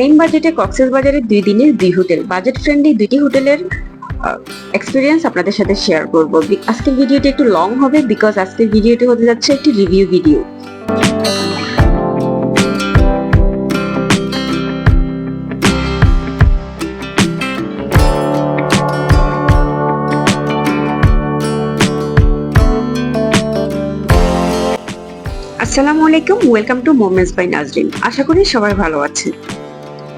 Same বাজেটে কক্সেস বাজারের দুই দিনের দুই হোটেল বাজেট ফ্রেন্ডলি দুইটি হোটেলের এক্সপিরিয়েন্স আপনাদের সাথে শেয়ার করব। আজকের ভিডিওটি একটু লং হবে বিকজ আজকের ভিডিওটি হতে যাচ্ছে একটি রিভিউ ভিডিও আসসালামু আলাইকুম welcome to moments by Nazrin আশা করি সবাই ভালো আছেন।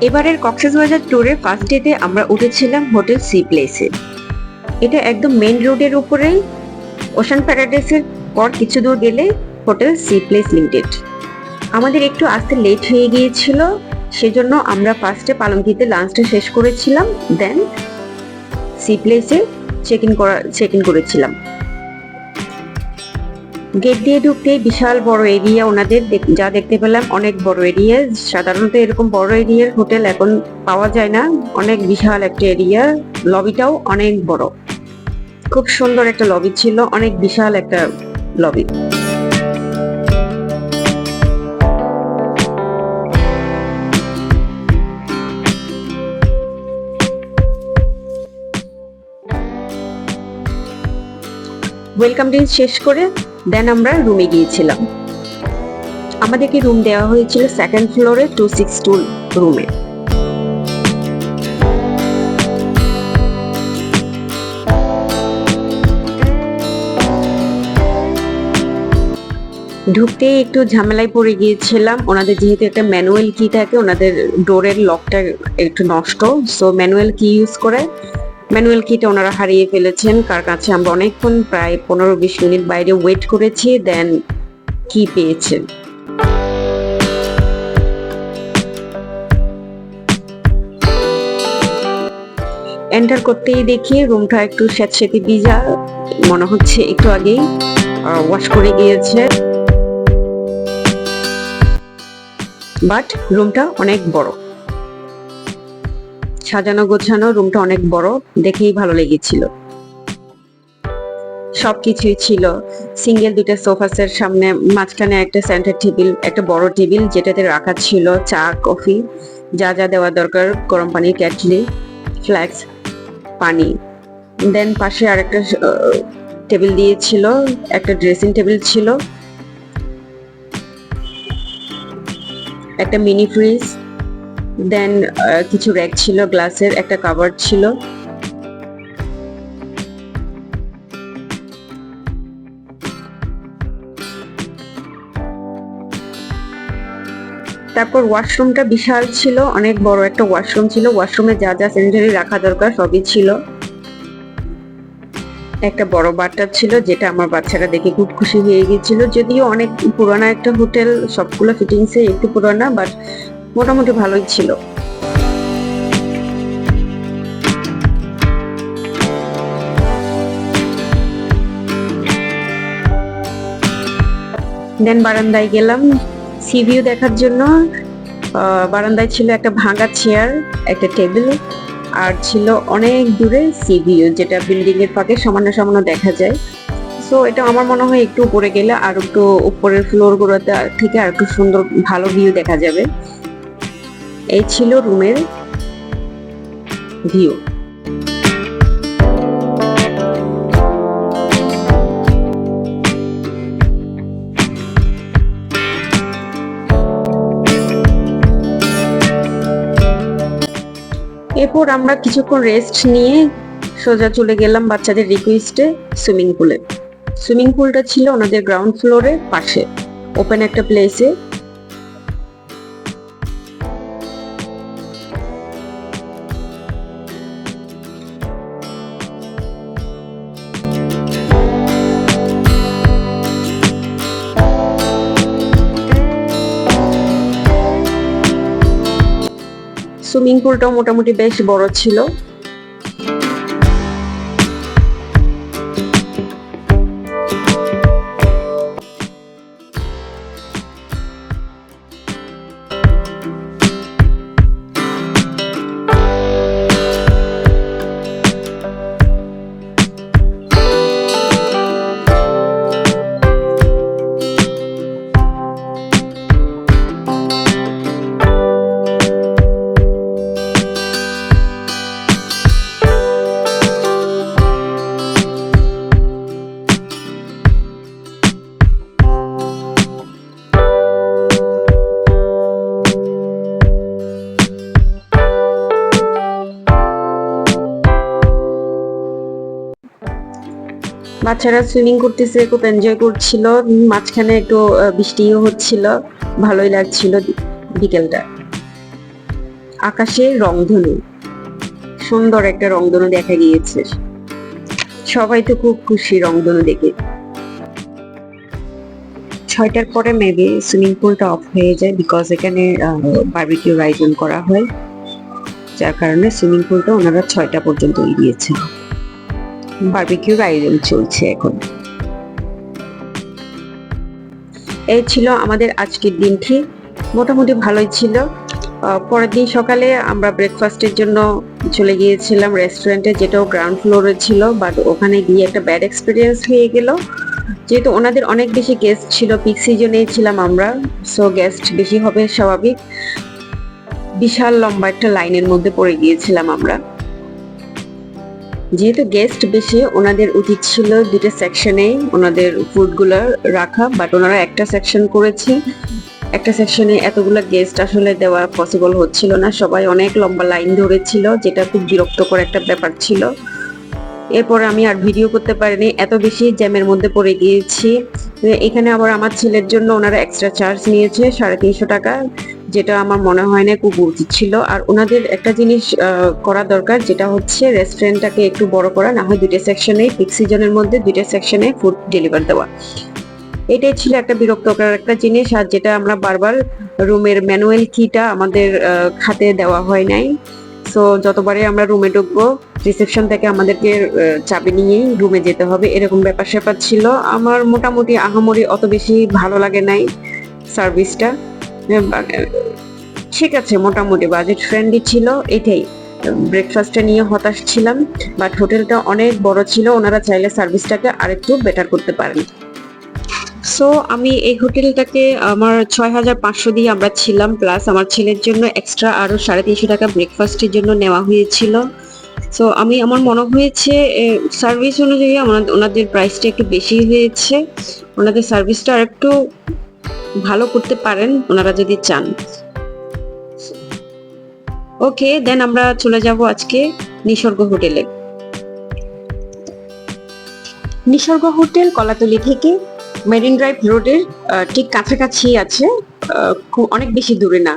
এবারের কক্সবাজার ট্যুরে ফার্স্ট ডেতে আমরা উঠেছিলাম হোটেল সি প্লেসে এটা একদম মেন রোডের উপরেই ওশান প্যারাডাইসের পর কিছু দূর গেলে হোটেল সি প্লেস লিমিটেড। আমাদের একটু আসতে লেট হয়ে গিয়েছিল, সেজন্য আমরা ফার্স্টে পালঙ্কিতে লাঞ্চটা শেষ করেছিলাম দেন সি প্লেসে চেক ইন করা চেক ইন করেছিলাম। গেট দিয়ে ঢুকতে বিশাল বড় এরিয়া ওনাদের যা দেখতে পেলাম, অনেক বড় এরিয়া সাধারণত এরকম বড় এরিয়ার হোটেল এখন পাওয়া যায় না। অনেক বিশাল একটা এরিয়া লবিটাও অনেক বড়। খুব সুন্দর একটা লবি ছিল, অনেক বিশাল একটা লবি। ওয়েলকাম ড্রিঙ্ক শেষ করে। দেন আমরা রুমে গিয়েছিলাম। আমাদেরকে রুম দেওয়া হয়েছিল সেকেন্ড ফ্লোরে টু সিক্স টু রুমে ঢুকতে একটু ঝামেলায় পড়ে গিয়েছিলাম। ওনাদের যেহেতু একটা ম্যানুয়াল কি থাকে, ওনাদের ডোরের লকটা একটু নষ্ট। সো ম্যানুয়াল কি ইউজ করে ম্যানুয়াল কিটা ওনারা হারিয়ে ফেলেছেন, কার কাছে আমরা অনেকক্ষণ প্রায় পনেরো বিশ মিনিট বাইরে ওয়েট করেছি, দেন কি পেয়েছেন? এন্টার করতেই দেখি রুমটা একটু স্যাঁতস্যাঁতে ভিজা, মনে হচ্ছে একটু আগেই ওয়াশ করে গিয়েছে। বাট রুমটা অনেক বড়। সাজানো গোছানো রুমটা অনেক বড়, দেখেই ভালো লেগেছিল। সবকিছুই ছিল। সিঙ্গেল দুটো সোফাসের সামনে মাঝখানে একটা সেন্টার টেবিল, একটা বড় টেবিল যেটাতে রাখা ছিল চা, কফি, যা যা দেওয়া দরকার, গরম পানির ক্যাটলি, ফ্ল্যাক্স, পানি। দেন পাশে আরেকটা টেবিল দিয়েছিল, একটা ড্রেসিং টেবিল ছিল, একটা মিনি ফ্রিজ দেন কিছু র্যাক ছিল গ্লাসের একটা কাভার ছিল। তারপর ওয়াশরুমটা বিশাল ছিল, অনেক বড় একটা ওয়াশরুম ছিল। ওয়াশরুমে যা যা স্যানিটারি রাখা দরকার সবই ছিল। একটা বড় বাটটা ছিল, যেটা আমার বাচ্চারা দেখে খুব খুশি হয়ে গিয়েছিল। যদিও অনেক পুরানা একটা হোটেল, সবগুলো ফিটিংসে একটু পুরানা বাট মোটামুটি ভালোই ছিল। দেন বারান্দায় গেলাম সি ভিউ দেখার জন্য। বারান্দায় ছিল একটা ভাঙা চেয়ার একটা টেবিল আর ছিল অনেক দূরে সি ভিউ যেটা বিল্ডিং এর ফাঁকে সামান্য সামান্য দেখা যায়। সো এটা আমার মনে হয় একটু উপরে গেলে আর একটু উপরের ফ্লোর গুলোতে থেকে আর একটু সুন্দর, ভালো ভিউ দেখা যাবে। এই ছিল রুমের ভিউ। এরপর আমরা কিছুক্ষণ রেস্ট নিয়ে সোজা চলে গেলাম বাচ্চাদের রিকোয়েস্টে সুইমিং পুলে সুইমিং পুলটা ছিল ওনাদের গ্রাউন্ড ফ্লোরের পাশে। ওপেন একটা প্লেসে সুইমিং পুলটাও মোটামুটি বেশ বড় ছিল। বাচ্চারা সুইমিং করতেছে, খুব এনজয় করছিল। মাঝখানে একটু বৃষ্টিও হচ্ছিল। ভালোই লাগছিল বিকেলটা। আকাশে রংধনু। সুন্দর একটা রংধনু দেখা গিয়েছে। সবাই তো খুব খুশি রংধনু দেখে। ছয়টার পরে মেবি সুইমিং পুলটা অফ হয়ে যায় বিকজ এখানে বারবিকিউ আয়োজন করা হয়। যার কারণে সুইমিং পুলটা ওনারা ছয়টা পর্যন্তই দিয়েছেন বারবিকিউর আয়োজন চলছে এখন। এই ছিল আমাদের আজকের দিনটি। মোটামুটি ভালোই ছিল। পরের দিন সকালে আমরা ব্রেকফাস্টের জন্য চলে গিয়েছিলাম রেস্টুরেন্টে যেটাও গ্রাউন্ড ফ্লোরে ছিল বাট ওখানে গিয়ে একটা ব্যাড এক্সপিরিয়েন্স হয়ে গেল। যেহেতু ওনাদের অনেক বেশি গেস্ট ছিল পিক সিজনে ছিলাম আমরা সো গেস্ট বেশি হবে স্বাভাবিক। বিশাল লম্বা একটা লাইনের মধ্যে পড়ে গিয়েছিলাম আমরা। যেহেতু গেস্ট বেশি, ওনাদের উচিত ছিল দুটো সেকশনে ওনাদের ফুডগুলো রাখা বাট ওনারা একটা সেকশন করেছে। একটা সেকশনে এতগুলো গেস্ট আসলে দেওয়া পসিবল হচ্ছিল না। সবাই অনেক লম্বা লাইন ধরেছিল, যেটা খুব বিরক্তকর একটা ব্যাপার ছিল। এরপর আমি আর ভিডিও করতে পারিনি। এত বেশি জ্যামের মধ্যে পড়ে গিয়েছি। এখানে আবার আমার ছেলের জন্য ওনারা এক্সট্রা চার্জ নিয়েছে, সাড়ে তিনশো টাকা। যেটা আমার মনে হয় না খুব উচিত ছিল। আর ওনাদের একটা জিনিস করা দরকার, যেটা হচ্ছে রেস্টুরেন্টটাকে একটু বড় করা, না হয় দুইটা সেকশনে পিক সিজনের মধ্যে দুইটা সেকশনে ফুড ডেলিভার দেওয়া। এটাই ছিল একটা বিরক্তকর একটা জিনিস, আর যেটা আমরা বারবার রুমের ম্যানুয়াল কিটা আমাদের খাতে দেওয়া হয় নাই। সো যতবারই আমরা রুমে ঢুকবো রিসেপশন থেকে আমাদেরকে চাবি নিয়েই রুমে যেতে হবে, এরকম ব্যাপার স্যাপার ছিল। আমার মোটামুটি আহামরি অত বেশি ভালো লাগে নাই সার্ভিসটা ঠিক আছে, মোটামুটি বাজেট ফ্রেন্ডলি ছিল, এটাই। ব্রেকফাস্টটা নিয়ে হতাশ ছিলাম বাট হোটেলটা অনেক বড় ছিল, ওনারা চাইলে সার্ভিসটাকে আরেকটু বেটার করতে পারেন। সো আমি এই হোটেলটাকে আমার ছয় হাজার পাঁচশো দিয়ে আমরা ছিলাম প্লাস আমার ছেলের জন্য এক্সট্রা আরও সাড়ে তিনশো টাকা ব্রেকফাস্টের জন্য নেওয়া হয়েছিল। সো আমি, আমার মনে হয়েছে সার্ভিস অনুযায়ী ওনাদের প্রাইসটা একটু বেশি হয়েছে। ওনাদের সার্ভিসটা আর একটু ভালো করতে পারেন, ওনারা যদি চান। ওকে, দেন আমরা চলে যাব আজকে নিসর্গ হোটেলে। নিসর্গ হোটেল কলাতলি থেকে মেরিন ড্রাইভ রোডের ঠিক কাছাকাছি আছে অনেক বেশি দূরে না।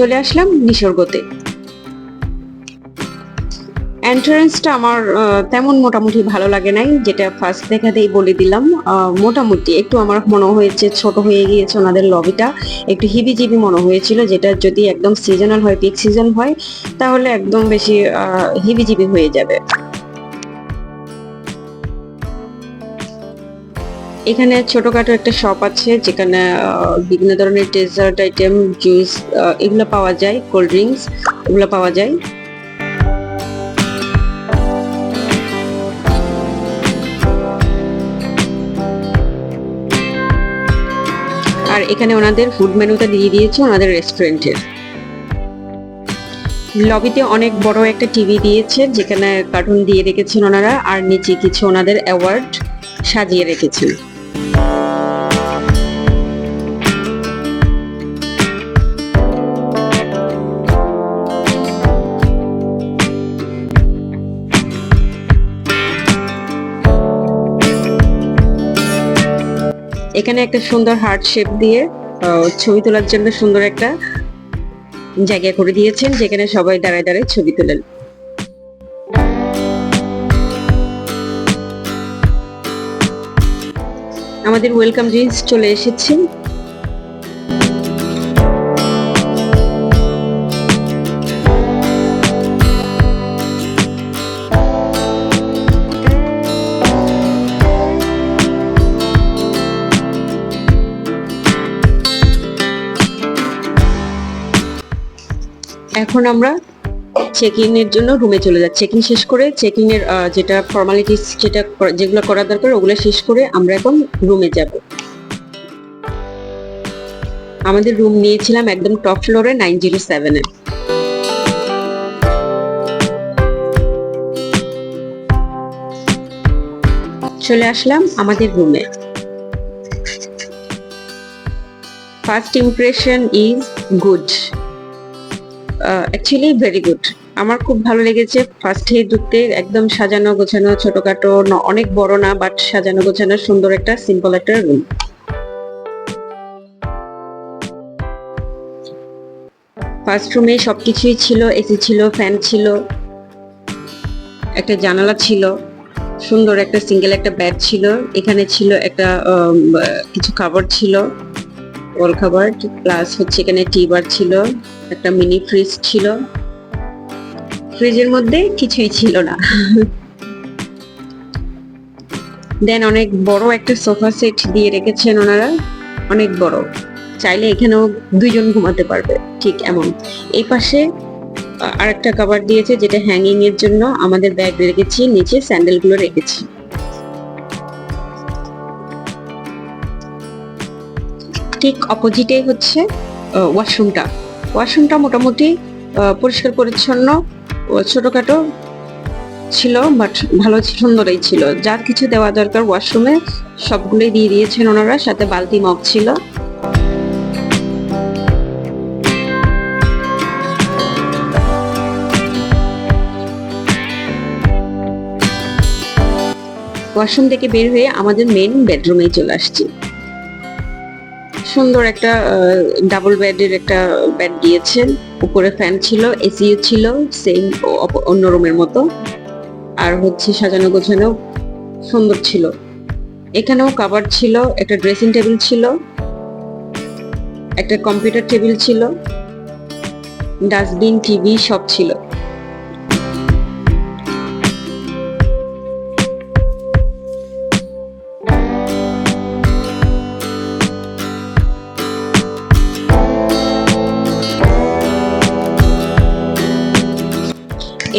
চলে আসলাম নিসর্গতে। এন্ট্রান্সটা আমার তেমন মোটামুটি ভালো লাগে নাই, যেটা ফার্স্ট দেখাতেই বলে দিলাম। মোটামুটি একটু আমার মনে হয়েছে, ছোট হয়ে গিয়েছে ওনাদের লবিটা একটু হিবিজিবি মনে হয়েছিল, যেটা যদি একদম সিজনাল হয় পিক সিজন হয়, তাহলে একদম বেশি হিবিজিবি হয়ে যাবে। এখানে ছোটখাটো একটা শপ আছে, যেখানে বিভিন্ন ধরনের ডেজার্ট আইটেম জুস এগুলো পাওয়া যায় কোল্ড ড্রিঙ্কস এগুলো পাওয়া যায়। আর এখানে ওনাদের ফুড মেনুটা দিয়ে দিয়েছে ওনাদের রেস্টুরেন্টের লবিতে অনেক বড় একটা টিভি দিয়েছে, যেখানে কার্টুন দিয়ে রেখেছেন ওনারা, আর নিচে কিছু ওনাদের অ্যাওয়ার্ড সাজিয়ে রেখেছেন। এখানে একটা সুন্দর হার্ট শেপ দিয়ে ছবি তোলার জন্য সুন্দর একটা জায়গা করে দিয়েছেন, যেখানে সবাই দাঁড়ায় দাঁড়ায় ছবি তোলেন। আমাদের ওয়েলকাম ড্রিঙ্কস চলে এসেছে। এখন আমরা চেক ইনের জন্য রুমে চলে যাচ্ছি। চেক শেষ করে চেক ইনের যেটা ফর্মালিটিস যেটা যেগুলো করা দরকার, ওগুলো শেষ করে আমরা এখন রুমে যাব। আমাদের রুম নিয়েছিলাম একদম টপ ফ্লোরে নাইন জিরো সেভেনে চলে আসলাম আমাদের রুমে first impression is good actually very good আমার খুব ভালো লেগেছে ফার্স্টে ঢুকতে একদম সাজানো গোছানো, ছোটখাটো অনেক বড় না বাট সাজানো গোছানো সুন্দর একটা সিম্পল একটা রুম ফার্স্ট রুমে সবকিছুই ছিল এসি ছিল ফ্যান ছিল, একটা জানালা ছিল, সুন্দর একটা সিঙ্গেল একটা ব্যাড ছিল, এখানে ছিল একটা কিছু খাবার ছিল। ওয়াল খাবার প্লাস হচ্ছে এখানে টি বার ছিল, একটা মিনি ফ্রিজ ছিল। ফ্রিজের মধ্যে কিছুই ছিল না। দেন অনেক বড় একটা সোফা সেট দিয়ে রেখেছেন ওনারা। অনেক বড়। চাইলে এখানেও দুইজন ঘুমাতে পারবে, ঠিক এমন। এই পাশে আরেকটা কভার দিয়েছে, যেটা হ্যাঙ্গিং এর জন্য। আমাদের ব্যাগ রেখেছি, নিচে স্যান্ডেলগুলো রেখেছি। ঠিক অপোজিটে হচ্ছে ওয়াশরুমটা ওয়াশরুমটা মোটামুটি পরিষ্কার পরিচ্ছন্ন ছোটখাটো ছিল বাট ভালো সুন্দরই ছিল। যার কিছু দেওয়া দরকার ওয়াশরুমে সবগুলোই দিয়ে দিয়েছেন ওনারা, সাথে বালতি মগ ছিল। ওয়াশরুম থেকে বের হয়ে আমাদের মেন বেডরুমে চলে আসছি। সুন্দর একটা ডাবল বেডের একটা বেড দিয়েছেন। উপরে ফ্যান ছিল এসিও ছিল সেম অন্য রুমের মতো। আর হচ্ছে সাজানো গোছানো সুন্দর ছিল। এখানেও কাবার ছিল, একটা ড্রেসিং টেবিল ছিল, একটা কম্পিউটার টেবিল ছিল ডাস্টবিন টিভি সব ছিল।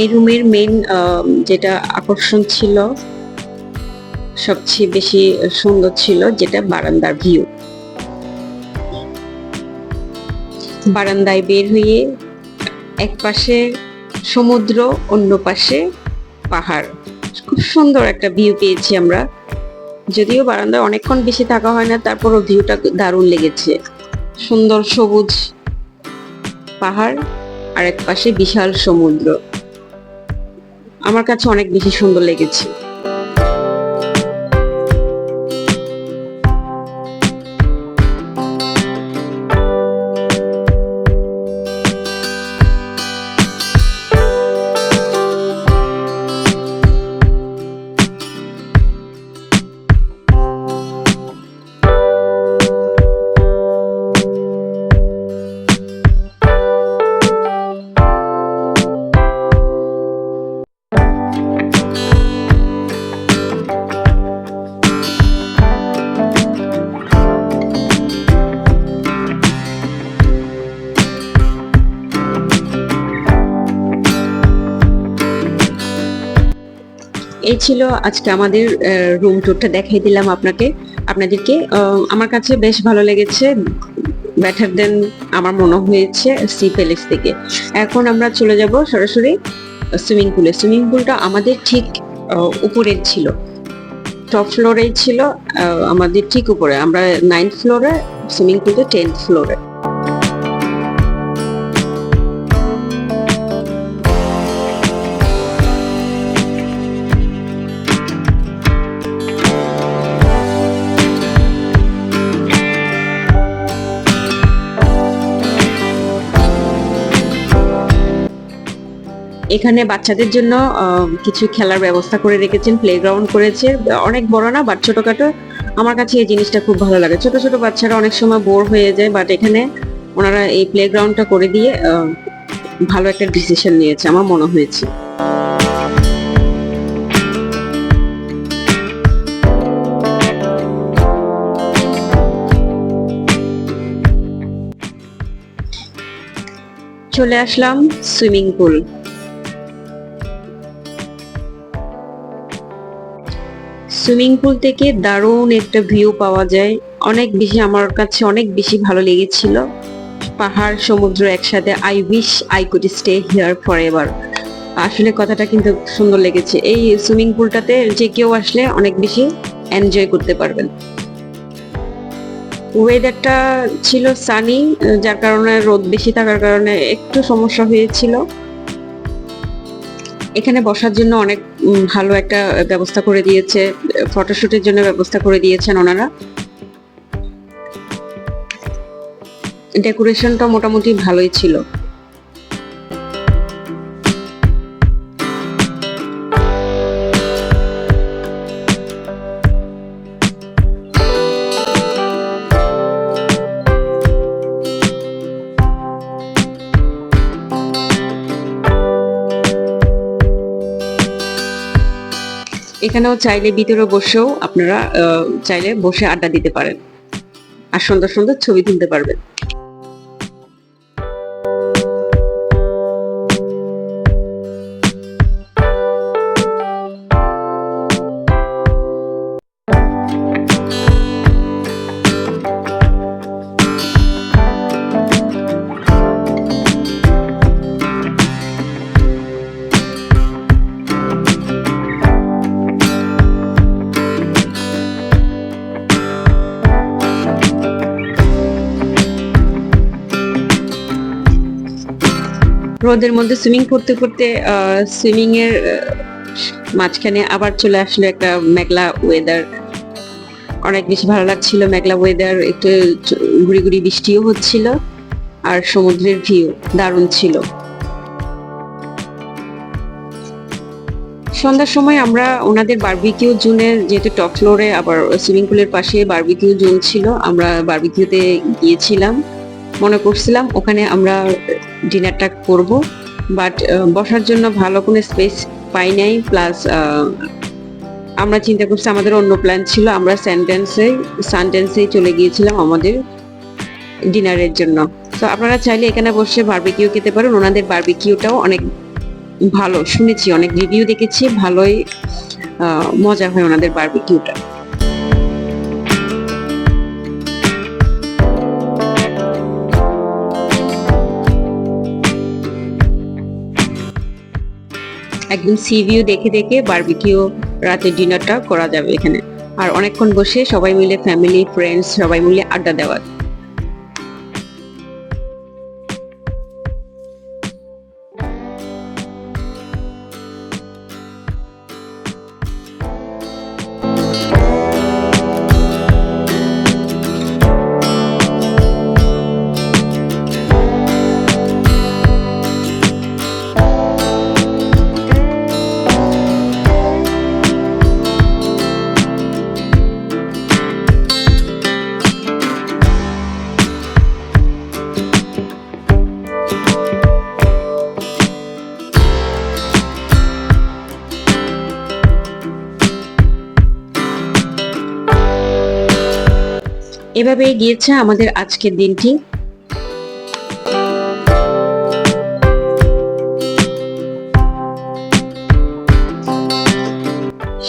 এই রুমের মেন যেটা আকর্ষণ ছিল, সবচেয়ে বেশি সুন্দর ছিল যেটা বারান্দার ভিউ বারান্দায় বের হয়ে এক পাশে সমুদ্র, অন্য পাশে পাহাড়। খুব সুন্দর একটা ভিউ পেয়েছি আমরা। যদিও বারান্দায় অনেকক্ষণ বেশি থাকা হয় না, তারপরও ভিউটা দারুণ লেগেছে। সুন্দর সবুজ পাহাড়, আর এক পাশে বিশাল সমুদ্র। আমার কাছে অনেক বেশি সুন্দর লেগেছে। ছিল, আজকে আমাদের রুম টুরটা দেখাই দিলাম আপনাকে। আপনাদেরকে আমার কাছে বেশ ভালো লেগেছে বেটার দেন আমার মনে হয়েছে সি প্যালেস থেকে। এখন আমরা চলে যাব সরাসরি সুইমিং পুলে সুইমিং পুলটা আমাদের ঠিক উপরের ছিল। টপ ফ্লোরেই ছিল আমাদের ঠিক উপরে। আমরা নাইন্থ ফ্লোরে সুইমিং পুলটা টেন্থ ফ্লোরে এখানে বাচ্চাদের জন্য কিছু খেলার ব্যবস্থা করে রেখেছেন প্লেগ্রাউন্ড করেছে। অনেক বড় না বাট ছোটখাটো। আমার কাছে এই জিনিসটা খুব ভালো লাগে। ছোট ছোট বাচ্চারা অনেক সময় বোর হয়ে যায় বাট এখানে ওনারা এই প্লেগ্রাউন্ডটা করে দিয়ে ভালো একটা ডিসিশন নিয়েছে, আমার মনে হয়েছে। চলে আসলাম সুইমিং পুল। সুইমিং পুল থেকে দারুণ একটা ভিউ পাওয়া যায়। অনেক বেশি আমার কাছে অনেক বেশি ভালো লেগেছিল। পাহাড়, সমুদ্র একসাথে। I wish I could stay here forever আসলে কথাটা কিন্তু সুন্দর লেগেছে। এই সুইমিং পুলটাতে যে কেউ আসলে অনেক বেশি এনজয় করতে পারবেন। ওয়েদারটা ছিল সানি যার কারণে রোদ বেশি থাকার কারণে একটু সমস্যা হয়েছিল। এখানে বসার জন্য অনেক ভালো একটা ব্যবস্থা করে দিয়েছে, ফটোশুটের জন্য ব্যবস্থা করে দিয়েছেন ওনারা। ডেকোরেশনটা মোটামুটি ভালোই ছিল। এখানেও চাইলে ভিতরে বসেও আপনারা চাইলে বসে আড্ডা দিতে পারেন। আর সুন্দর সুন্দর ছবি তুলতে পারবেন। রোদের মধ্যে সুইমিং করতে করতে সুইমিং এর মাঝখানে আবার চলে আসলো একটা মেঘলা ওয়েদার অনেক বেশি ভালো লাগছিল মেঘলা ওয়েদার একটু গুড়ি গুড়ি বৃষ্টিও হচ্ছিল আর সমুদ্রের ভিউ দারুণ ছিল। সন্ধ্যার সময় আমরা ওনাদের বারবিকিউ জোনের যেহেতু টপ ফ্লোরে আবার সুইমিং পুলের পাশে বার্বিকিউ জোন ছিল, আমরা বারবিকিউতে গিয়েছিলাম। মনে করছিলাম, ওখানে আমরা ডিনারটা করব বাট বসার জন্য ভালো কোনো স্পেস পাই নাই প্লাস আমরা চিন্তা করছি আমাদের অন্য প্ল্যান ছিল, আমরা স্যান্ডেন্সে সানডেন্সেই চলে গিয়েছিলাম আমাদের ডিনারের জন্য। তো আপনারা চাইলে এখানে বসে বারবিকিউ খেতে পারেন, ওনাদের বারবিকিউটাও অনেক ভালো, শুনেছি, অনেক রিভিউ দেখেছি, ভালোই মজা হয় ওনাদের বারবিকিউটা একদম সি ভিউ দেখে দেখে বারবিকিউ রাতের ডিনারটা করা যাবে এখানে। আর অনেকক্ষণ বসে সবাই মিলে ফ্যামিলি ফ্রেন্ডস সবাই মিলে আড্ডা দেওয়া। এভাবে গিয়েছে আমাদের আজকের দিনটি।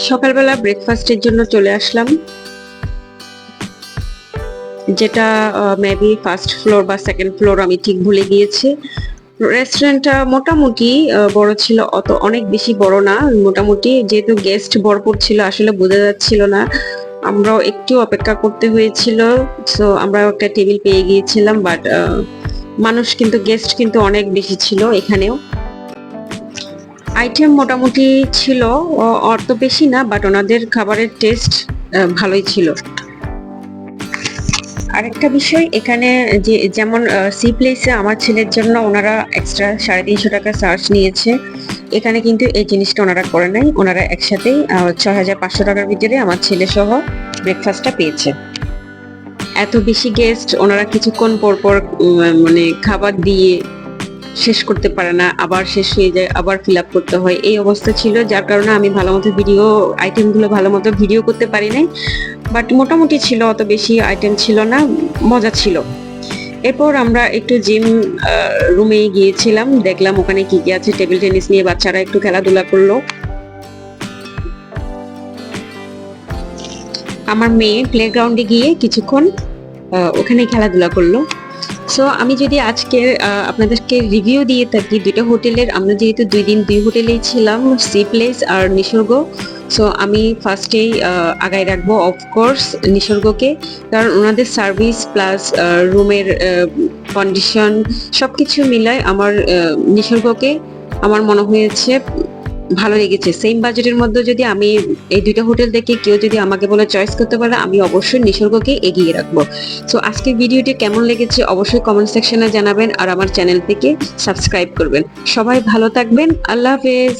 সকালবেলা ব্রেকফাস্টের জন্য চলে আসলাম, যেটা মেবি ফার্স্ট ফ্লোর বা সেকেন্ড ফ্লোর আমি ঠিক ভুলে গিয়েছি। রেস্টুরেন্টটা মোটামুটি বড় ছিল, অত অনেক বেশি বড় না। মোটামুটি যেহেতু গেস্ট ভরপুর ছিল, আসলে বোঝা যাচ্ছিল না। আমরাও একটু অপেক্ষা করতে হয়েছিল। সো আমরা একটা টেবিল পেয়ে গিয়েছিলাম বাট মানুষ কিন্তু গেস্ট কিন্তু অনেক বেশি ছিল এখানেও। আইটেম মোটামুটি ছিল অত বেশি না বাট ওনাদের খাবারের টেস্ট ভালোই ছিল। আরেকটা বিষয়, এখানে যে, যেমন সি প্লেসে আমার ছেলের জন্য ওনারা এক্সট্রা সাড়ে তিনশো টাকা চার্জ নিয়েছে। এখানে কিন্তু এই জিনিসটা ওনারা করে নাই। ওনারা একসাথেই ছয় হাজার পাঁচশো টাকার ভিতরে আমার ছেলে সহ ব্রেকফাস্টটা পেয়েছে। এত বেশি গেস্ট ওনারা কিছুক্ষণ পর পর মানে খাবার দিয়ে শেষ করতে পারে না, আবার শেষ হয়ে যায়, আবার ফিল আপ করতে হয়। এই অবস্থা ছিল, যার কারণে আমি ভালো মতো ভিডিও আইটেমগুলো ভালো মতো ভিডিও করতে পারি নাই। বাট মোটামুটি ছিল, অত বেশি আইটেম ছিল না, মজা ছিল। এরপর আমরা একটু জিম রুমে গিয়েছিলাম। দেখলাম ওখানে কি কি আছে টেবিল টেনিস নিয়ে বাচ্চারা একটু খেলাধুলা করল। আমার মেয়ে প্লেগ্রাউন্ডে গিয়ে কিছুক্ষণ ওখানে খেলাধুলা করল। সো আমি যদি আজকে আপনাদেরকে রিভিউ দিয়ে থাকি, দুইটা হোটেলের, আমরা যেহেতু দুই দিন দুই হোটেলেই ছিলাম সি প্লেস আর নিসর্গ সো আমি ফার্স্টেই আগায় রাখব অফকোর্স নিসর্গকে। কারণ ওনাদের সার্ভিস প্লাস রুমের কন্ডিশন সব কিছু মিলায় আমার নিসর্গকে আমার মনে হয়েছে ভালো লেগেছে। সেম বাজেটের মধ্যে যদি আমি এই দুইটা হোটেল দেখে কেউ যদি আমাকে বলে চয়েস করতে পারে, আমি অবশ্যই নিসর্গকে এগিয়ে রাখব। সো আজকের ভিডিওটি কেমন লেগেছে অবশ্যই কমেন্ট সেকশনে জানাবেন আর আমার চ্যানেল থেকে সাবস্ক্রাইব করবেন। সবাই ভালো থাকবেন। আল্লাহ হাফেজ।